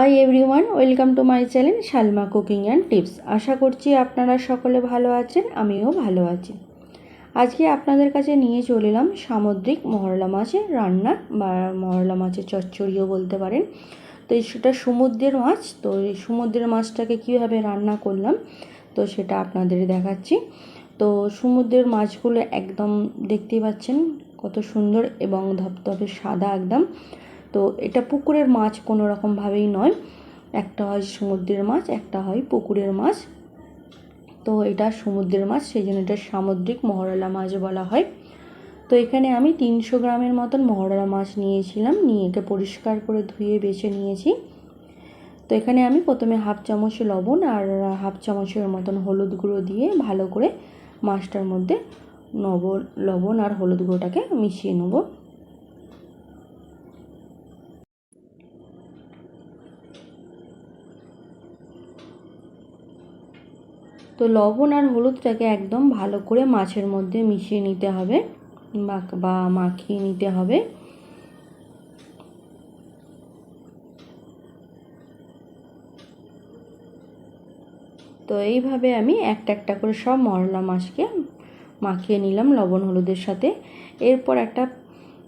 Hi everyone welcome to my channel Salma cooking and tips আশা করছি আপনারা সকলে ভালো আছেন, আমিও ভালো আছি। আজকে আপনাদের কাছে নিয়ে চলে এলাম সামুদ্রিক মহরলা মাছের রান্না, বা মহরলা মাছের চচ্চড়িও বলতে পারেন। তো সেটা সমুদ্রের মাছ, তো এই সমুদ্রের মাছটাকে কীভাবে রান্না করলাম, তো সেটা আপনাদের দেখাচ্ছি। তো সমুদ্রের মাছগুলো একদম দেখতেই পাচ্ছেন কত সুন্দর এবং ধপধপে সাদা একদম। তো এটা পুকুরের মাছ কোনো রকমভাবেই নয়। একটা হয় সমুদ্রের মাছ, একটা হয় পুকুরের মাছ। তো এটা সমুদ্রের মাছ সেই জন্য এটা সামুদ্রিক মহরলা মাছ বলা হয়। তো এখানে আমি তিনশো গ্রামের মতন মহরলা মাছ নিয়েছিলাম, নিয়ে একে পরিষ্কার করে ধুয়ে বেছে নিয়েছি। তো এখানে আমি প্রথমে হাফ চামচ লবণ আর হাফ চামচের মতন হলুদ গুঁড়ো দিয়ে ভালো করে মাছটার মধ্যে নব, লবণ আর হলুদ গুঁড়োটাকে মিশিয়ে নেব। তো লবণ আর হলুদটাকে একদম ভালো করে মাছের মধ্যে মিশিয়ে নিতে হবে বা মাখিয়ে নিতে হবে। তো এইভাবে আমি একটা একটা করে সব মরলা মাছকে মাখিয়ে নিলাম লবণ হলুদের সাথে। এরপর একটা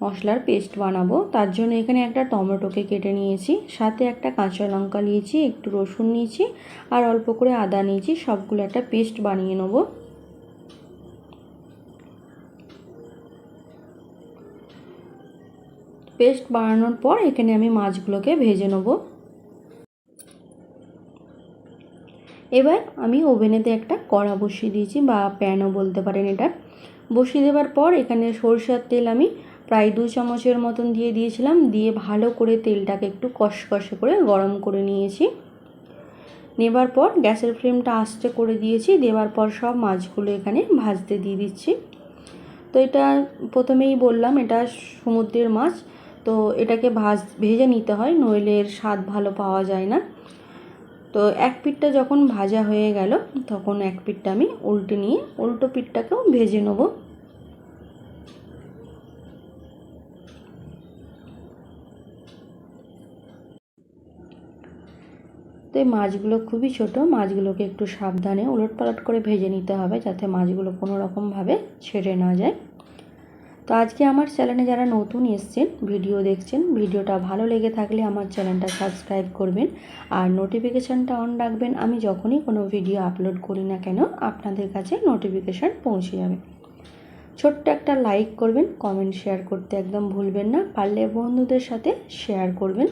মশলার পেস্ট বানাবো। তার জন্য এখানে একটা টমেটোকে কেটে নিয়েছি, সাথে একটা কাঁচা লঙ্কা নিয়েছি, একটু রসুন নিয়েছি, আর অল্প করে আদা নিয়েছি, সবগুলো একটা পেস্ট বানিয়ে নেব। পেস্ট বানানোর পর এখানে আমি মাছগুলোকে ভেজে নেব। এবার আমি ওভেনেতে একটা কড়া বসিয়ে দিয়েছি, বা প্যানও বলতে পারেন এটা। বসিয়ে দেওয়ার পর এখানে সরষের তেল আমি প্রায় দু চামচের মতন দিয়ে দিয়েছিলাম। দিয়ে ভালো করে তেলটাকে একটু কষকষে করে গরম করে নিয়েছি। নেবার পর গ্যাসের ফ্লেমটা আস্তে করে দিয়েছি। দেওয়ার পর সব মাছগুলো এখানে ভাজতে দিয়ে দিচ্ছি। তো এটা প্রথমেই বললাম, এটা সমুদ্রের মাছ। তো এটাকে ভাজ, ভেজে নিতে হয়, নইলে এর স্বাদ ভালো পাওয়া যায় না। তো এক পিঠটা যখন ভাজা হয়ে গেল, তখন এক পিঠটা আমি উল্টে নিয়ে, উল্টো পিঠটাকেও ভেজে নেব। তো এই মাছগুলো খুবই ছোট, মাছগুলোকে একটু সাবধানে উলট পালট করে ভেজে নিতে হবে যাতে মাছগুলো কোনো রকমভাবে ছেড়ে না যায়। তো আজকে আমার চ্যানেলে যারা নতুন এসছেন, ভিডিও দেখছেন, ভিডিওটা ভালো লেগে থাকলে আমার চ্যানেলটা সাবস্ক্রাইব করবেন আর নোটিফিকেশানটা অন রাখবেন। আমি যখনই কোনো ভিডিও আপলোড করি না কেন, আপনাদের কাছে নোটিফিকেশান পৌঁছে যাবে। ছোট্ট একটা লাইক করবেন, কমেন্ট শেয়ার করতে একদম ভুলবেন না। পারলে বন্ধুদের সাথে শেয়ার করবেন।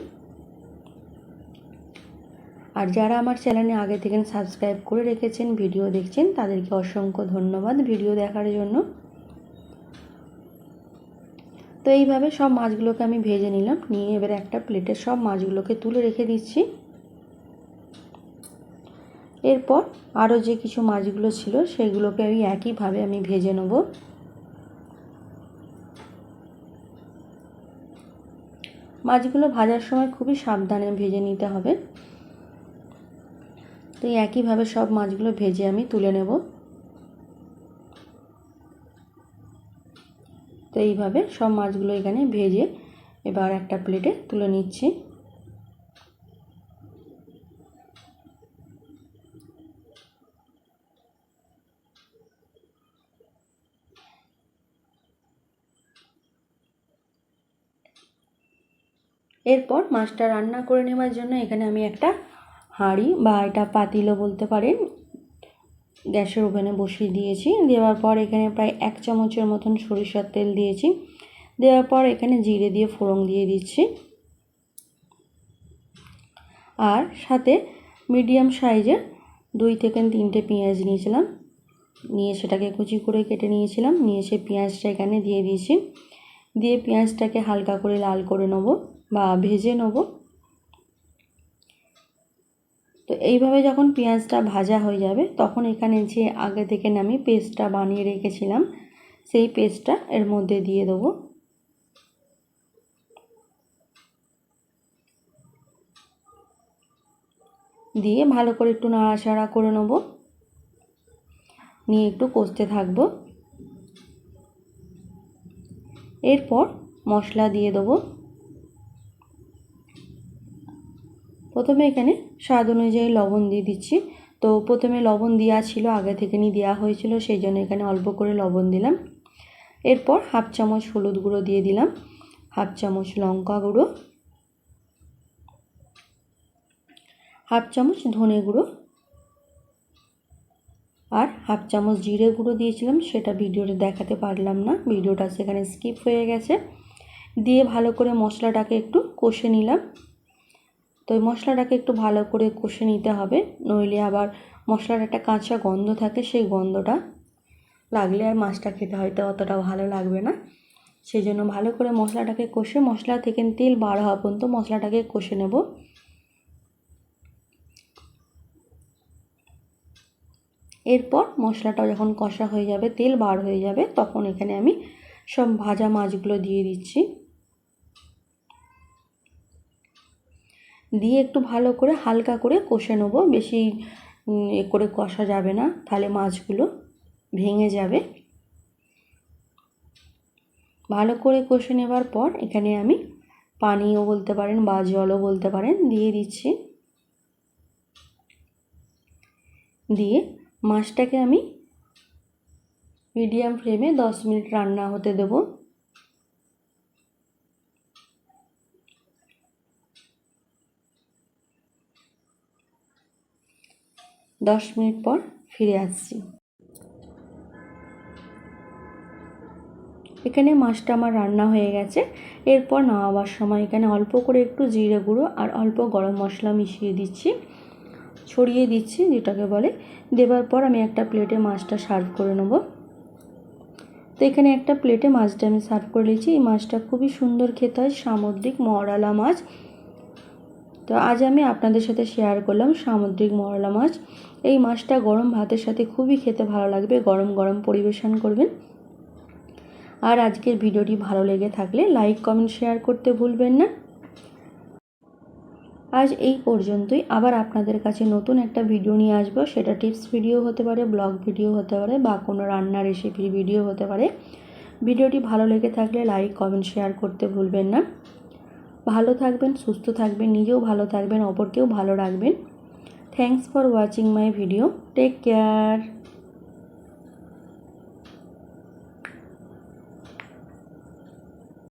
আর যারা আমার চ্যানেলে আগে থেকে সাবস্ক্রাইব করে রেখেছেন, ভিডিও দেখছেন, তাদেরকে অসংখ্য ধন্যবাদ ভিডিও দেখার জন্য। তো এইভাবে সব মাছগুলোকে আমি ভেজে নিলাম, নিয়ে এবার একটা প্লেটে সব মাছগুলোকে তুলে রেখে দিচ্ছি। এরপর আরও যে কিছু মাছগুলো ছিল, সেগুলোকে আমি একইভাবে আমি ভেজে নেব। মাছগুলো ভাজার সময় খুবই সাবধানে ভেজে নিতে হবে। তো একইভাবে সব মাছগুলো ভেজে আমি তুলে নেব। তো এইভাবে সব মাছগুলো এখানে ভেজে এবার একটা প্লেটে তুলে নিচ্ছি। এরপর মাছটা রান্না করে নেওয়ার জন্য এখানে আমি একটা হাঁড়ি বা এটা পাতিলও বলতে পারেন। গ্যাসের ওভেনে বসিয়ে দিয়েছি। দেওয়ার পর এখানে প্রায় এক চামচের মতন সরিষার তেল দিয়েছি। দেওয়ার পর এখানে জিরে দিয়ে ফোড়ন দিয়ে দিচ্ছি। আর সাথে মিডিয়াম সাইজের দুই থেকে তিনটে পেঁয়াজ নিয়েছিলাম। নিয়ে সেটাকে কুচি করে কেটে নিয়েছিলাম। নিয়ে সে পেঁয়াজটা এখানে দিয়ে দিয়েছি। দিয়ে পেঁয়াজটাকে হালকা করে লাল করে নেব বা ভেজে নেব। তো এইভাবে যখন পেঁয়াজটা ভাজা হয়ে যাবে, তখন এখানে যে আগে থেকে আমি পেস্টটা বানিয়ে রেখেছিলাম, সেই পেস্টটা এর মধ্যে দিয়ে দেবো। দিয়ে ভালো করে একটু নাড়াচাড়া করে নেব। নিয়ে একটু কষতে থাকব। এরপর মশলা দিয়ে দেবো। প্রথমে এখানে স্বাদ অনুযায়ী লবণ দিয়ে দিচ্ছি। তো প্রথমে লবণ দেওয়া ছিল, আগে থেকে নিয়ে দেওয়া হয়েছিল, সেই জন্য এখানে অল্প করে লবণ দিলাম। এরপর হাফ চামচ হলুদ গুঁড়ো দিয়ে দিলাম, হাফ চামচ লঙ্কা গুঁড়ো, হাফ চামচ ধনে গুঁড়ো আর হাফ চামচ জিরে গুঁড়ো দিয়েছিলাম, সেটা ভিডিওতে দেখাতে পারলাম না, ভিডিওটা সেখানে স্কিপ হয়ে গেছে। দিয়ে ভালো করে মশলাটাকে একটু কষে নিলাম। তো ওই মশলাটাকে একটু ভালো করে কষে নিতে হবে। নইলে আবার মশলার একটা কাঁচা গন্ধ থাকে, সেই গন্ধটা লাগলে আর মাছটা খেতে হয়তো অতটা ভালো লাগবে না। সেই জন্য ভালো করে মশলাটাকে কষে, মশলা থেকে তেল বার হওয়া পর্যন্ত মশলাটাকে কষে নেব। এরপর মশলাটা যখন কষা হয়ে যাবে, তেল বার হয়ে যাবে, তখন এখানে আমি সব ভাজা মাছগুলো দিয়ে দিচ্ছি। দিয়ে একটু ভালো করে হালকা করে কষে নেব, বেশি এ করে কষা যাবে না, তাহলে মাছগুলো ভেঙে যাবে। ভালো করে কষে নেবার পর এখানে আমি পানিও বলতে পারেন বা জলও বলতে পারেন দিয়ে দিচ্ছি। দিয়ে মাছটাকে আমি মিডিয়াম ফ্লেমে দশ মিনিট রান্না হতে দেব। দশ মিনিট পর ফিরে আসছি। এখানে মাছটা আমার রান্না হয়ে গেছে। এরপর নামাবার সময় এখানে অল্প করে একটু জিরে গুঁড়ো আর অল্প গরম মশলা মিশিয়ে দিচ্ছি। ছড়িয়ে দিচ্ছি, যেটাকে বলে। দেবার পর আমি একটা প্লেটে মাছটা সার্ভ করে নেব। তো এখানে একটা প্লেটে মাছটা আমি সার্ভ করে নিয়েছি। এই মাছটা খুবই সুন্দর খেতে হয়, সামুদ্রিক মরালা মাছ। তো আজ আমি আপনাদের সাথে শেয়ার করলাম সামুদ্রিক মরলা মাছ। এই মাছটা গরম ভাতের সাথে খুবই খেতে ভালো লাগবে। গরম গরম পরিবেশন করবেন। আর আজকের ভিডিওটি ভালো লেগে থাকলে লাইক, কমেন্ট, শেয়ার করতে ভুলবেন না। আজ এই পর্যন্তই। আবার আপনাদের কাছে নতুন একটা ভিডিও নিয়ে আসব। সেটা টিপস ভিডিও হতে পারে, ব্লগ ভিডিও হতে পারে, বা কোনো রান্নার রেসিপির ভিডিও হতে পারে। ভিডিওটি ভালো লেগে থাকলে লাইক, কমেন্ট, শেয়ার করতে ভুলবেন না। ভালো থাকবেন, সুস্থ থাকবেন, নিজেও ভালো থাকবেন, অপরকেও ভালো রাখবেন। Thanks for watching my video take care